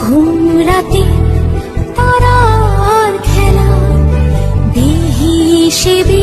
ঘুম রাতে তারার খেলা দেহি সেবে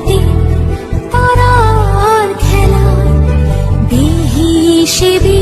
রাতে তারার খেলা দেহি সেবি